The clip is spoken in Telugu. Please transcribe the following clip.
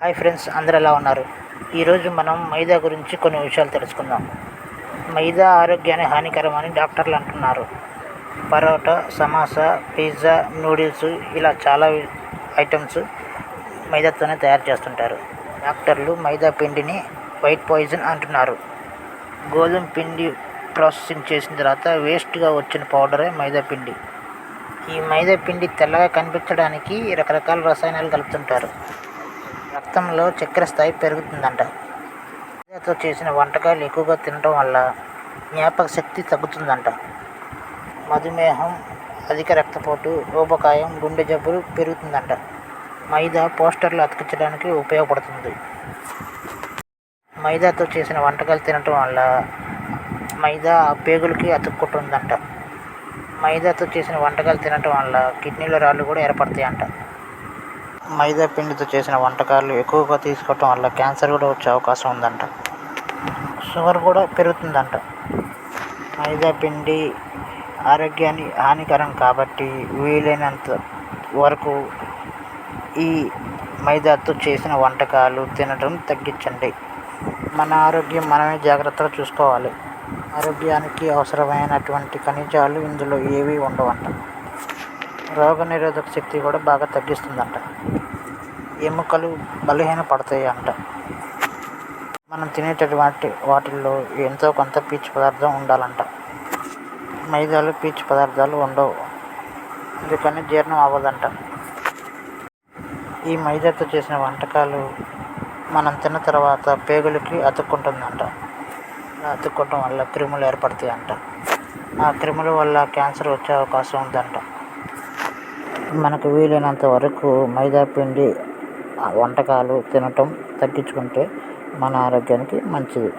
హాయ్ ఫ్రెండ్స్ అందరు ఎలా ఉన్నారు? ఈరోజు మనం మైదా గురించి కొన్ని విషయాలు తెలుసుకుందాం. మైదా ఆరోగ్యానికి హానికరమని డాక్టర్లు అంటున్నారు. పరోటా సమోసా పిజ్జా నూడిల్స్ ఇలా చాలా ఐటమ్స్ మైదాతోనే తయారు చేస్తుంటారు. డాక్టర్లు మైదా పిండిని వైట్ పాయిజన్ అంటున్నారు. గోధుమ పిండి ప్రాసెసింగ్ చేసిన తర్వాత వేస్ట్గా వచ్చిన పౌడరే మైదా పిండి. ఈ మైదా పిండి తెల్లగా కనిపించడానికి రకరకాల రసాయనాలు కలుపుతుంటారు. రక్తంలో చక్కెర స్థాయి పెరుగుతుందంట. మైదాతో చేసిన వంటకాలు ఎక్కువగా తినడం వల్ల జ్ఞాపక శక్తి తగ్గుతుందంట. మధుమేహం అధిక రక్తపోటు ఊబకాయం గుండె జబ్బులు పెరుగుతుందంట. మైదా పోస్టర్లు అతికించడానికి ఉపయోగపడుతుంది. మైదాతో చేసిన వంటకాలు తినటం వల్ల మైదా ఆ పేగులకి అతుక్కుంటుందంట. మైదాతో చేసిన వంటకాలు తినటం వల్ల కిడ్నీలో రాళ్ళు కూడా ఏర్పడతాయంట. మైదా పిండితో చేసిన వంటకాలు ఎక్కువగా తీసుకోవటం వల్ల క్యాన్సర్ కూడా వచ్చే అవకాశం ఉందంట. షుగర్ కూడా పెరుగుతుందంట. మైదా పిండి ఆరోగ్యానికి హానికరం కాబట్టి వీలైనంత వరకు ఈ మైదాతో చేసిన వంటకాలు తినడం తగ్గించండి. మన ఆరోగ్యం మనమే జాగ్రత్తగా చూసుకోవాలి. ఆరోగ్యానికి అవసరమైనటువంటి ఖనిజాలు ఇందులో ఏవి ఉండవంట. రోగనిరోధక శక్తి కూడా బాగా తగ్గిస్తుందంట. ఎముకలు బలహీన పడతాయి అంట మనం తినేటటువంటి వాటిల్లో ఎంతో కొంత పీచు పదార్థం ఉండాలంట. మైదాలు పీచు పదార్థాలు ఉండవు. అందుకని జీర్ణం అవ్వదంట. ఈ మైదాతో చేసిన వంటకాలు మనం తిన్న తర్వాత పేగులకి అతుక్కుంటుందంట. అతుక్కోవటం వల్ల క్రిములు ఏర్పడతాయి అంట ఆ క్రిముల వల్ల క్యాన్సర్ వచ్చే అవకాశం ఉందంట. మనకు వీలైనంత వరకు మైదా పిండి వంటకాలు తినటం తగ్గించుకుంటే మన ఆరోగ్యానికి మంచిది.